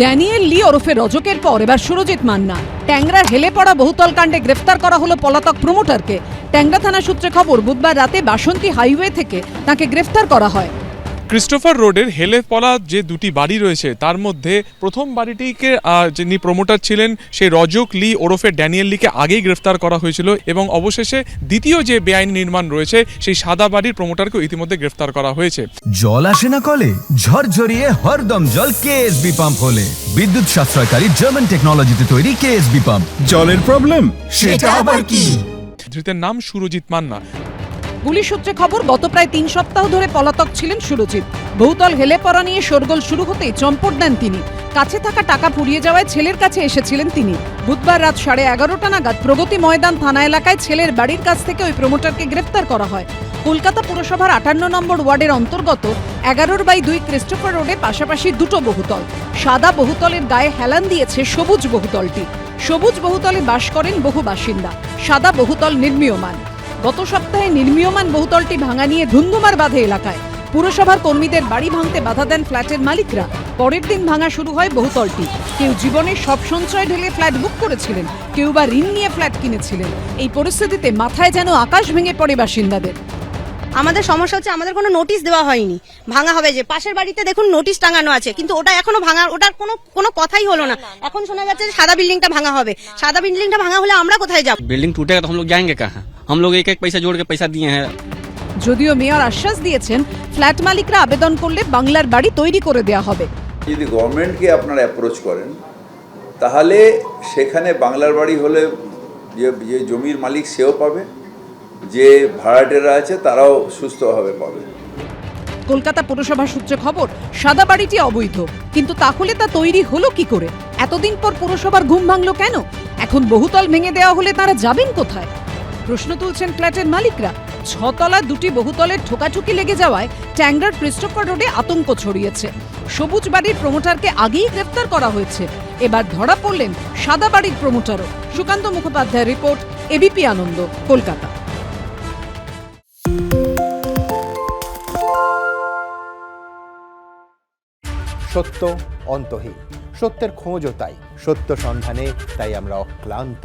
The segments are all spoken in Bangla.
ড্যানিয়েল লি ওরফে রজকের পর এবার সুরজিৎ মান্না। ট্যাংরার হেলে পড়া বহুতল কাণ্ডে গ্রেফতার করা হলো পলাতক প্রমোটারকে। ট্যাংরা থানা সূত্রে খবর, বুধবার রাতে বাসন্তী হাইওয়ে থেকে তাকে গ্রেফতার করা হয়। ক্রিস্টোফার রোডের হেলে পলা যে দুটি বাড়ি রয়েছে তার মধ্যে প্রথম বাড়িটিকে যিনি প্রমোটার ছিলেন সেই রজক লি ওরফে ড্যানিয়েল লিকে আগেই গ্রেফতার করা হয়েছিল এবং অবশেষে দ্বিতীয় যে বেআইনি নির্মাণ রয়েছে সেই সাদা বাড়ির প্রমোটারকেও ইতিমধ্যে গ্রেফতার করা হয়েছে। জল আসে না কলে ঝরঝরিয়ে হরদম জল কেএসবি পাম্প হলে। বিদ্যুৎ সাশ্রয়কারী জার্মান টেকনোলজিতে তৈরি কেএসবি পাম্প জলের প্রবলেম সেটা আবার কি? ধৃতের নাম সুরজিৎ মান্না। পুলিশ সূত্রে খবর, গত প্রায় তিন সপ্তাহ ধরে পলাতক ছিলেন সুরজিৎ। বহুতল হেলে পড়া নিয়ে শোরগোল শুরু হতেই চম্পট দেন তিনি। কাছে থাকা টাকা ফুরিয়ে যাওয়ায় ছেলের কাছে এসেছিলেন তিনি। বুধবার রাত সাড়ে এগারোটা নাগাদ প্রগতি ময়দান থানা এলাকায় ছেলের বাড়ির কাছ থেকে ওই প্রমোটারকে গ্রেফতার করা হয়। কলকাতা পুরসভার আটান্ন নম্বর ওয়ার্ডের অন্তর্গত এগারোর বাই দুই ক্রিস্টোফার রোডে পাশাপাশি দুটো বহুতল। সাদা বহুতলের গায়ে হেলান দিয়েছে সবুজ বহুতলটি। সবুজ বহুতলে বাস করেন বহু বাসিন্দা। সাদা বহুতল নির্মীয়মান। গত সপ্তাহে নির্মীয়মান বহুতলটি ভাঙা নিয়ে ধুন্ধুমার বাঁধে এলাকায় পুরসভার কর্মীদের বাড়ি ভাঙতে বাধা দেন ফ্ল্যাটের মালিকরা পরের দিন ভাঙা শুরু হয় বহুতলটি কেউ জীবনে সব সঞ্চয় ঢেলে ফ্ল্যাট বুক করেছিলেন কেউ বা ঋণ নিয়ে ফ্ল্যাট কিনেছিলেন এই পরিস্থিতিতে মাথায় যেন আকাশ ভেঙে পড়ে বাসিন্দাদের আমাদের সমস্যা হচ্ছে আমাদের কোনো নোটিশ দেওয়া হয়নি ভাঙা হবে যে পাশের বাড়িতে দেখুন নোটিশ টাঙানো আছে কিন্তু ওটা এখনো ভাঙা ওটার কোনো কোনো কথাই হলো না এখন শোনা যাচ্ছে যে সাদা বিল্ডিংটা ভাঙা হবে সাদা বিল্ডিংটা ভাঙা হলে আমরা কোথায় যাব बिल्डिंग टूटेगा तो हम लोग जाएंगे कहाँ हम लोग एक एक पैसा जोड़ के पैसा दिए हैं যদিও মেয়র আশ্বাস দিয়েছেন ফ্ল্যাট মালিকরা আবেদন করলে বাংলার বাড়ি তৈরি করে দেওয়া হবে যদি গভর্নমেন্টকে আপনারা অ্যাপ্রোচ করেন তাহলে সেখানে বাংলার বাড়ি হলে যে যে জমির মালিক সেও পাবে যে ভাড়াটেরা আছে তারাও সুস্থভাবে পাবে কলকাতা পুরসভা সূত্রে খবর সাদা বাড়িটি অবৈধ কিন্তু তাহলে তা তৈরি হলো কি করে এতদিন পর পুরসভার ঘুম ভাঙলো কেন এখন বহুতল ভেঙে দেওয়া হলে তারা যাবেন কোথায় প্রশ্ন তুলছেন ফ্ল্যাটের মালিকরা। ছতলা দুটি বহুতলের ঠোকাঠুকি লেগে যাওয়ায় ট্যাংরার ক্রিস্টোফার রোডে আতঙ্ক ছড়িয়েছে। সবুজ বাড়ির প্রমোটারকে আগেই গ্রেফতার করা হয়েছে। এবার ধরা পড়লেন সাদা বাড়ির প্রমোটারও। Sukanta Mukhopadhyay report, ABP Ananda, Kolkata. সত্য অন্তহীন। সত্যের খোঁজও তাই। সত্য সন্ধানে তাই আমরা অক্লান্ত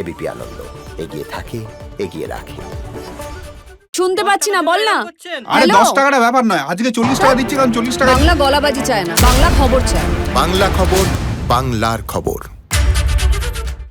এবিপি আনন্দ। এগিয়ে থাকে এগিয়ে রাখে। শুনতে পাচ্ছি না বল না। আরে? দশ টাকাটা ব্যাপার নয় আজকে চল্লিশ টাকা দিচ্ছি কারণ চল্লিশ টাকা বাংলা গলাবাজি চায় না বাংলা খবর চায় বাংলা খবর বাংলার খবর।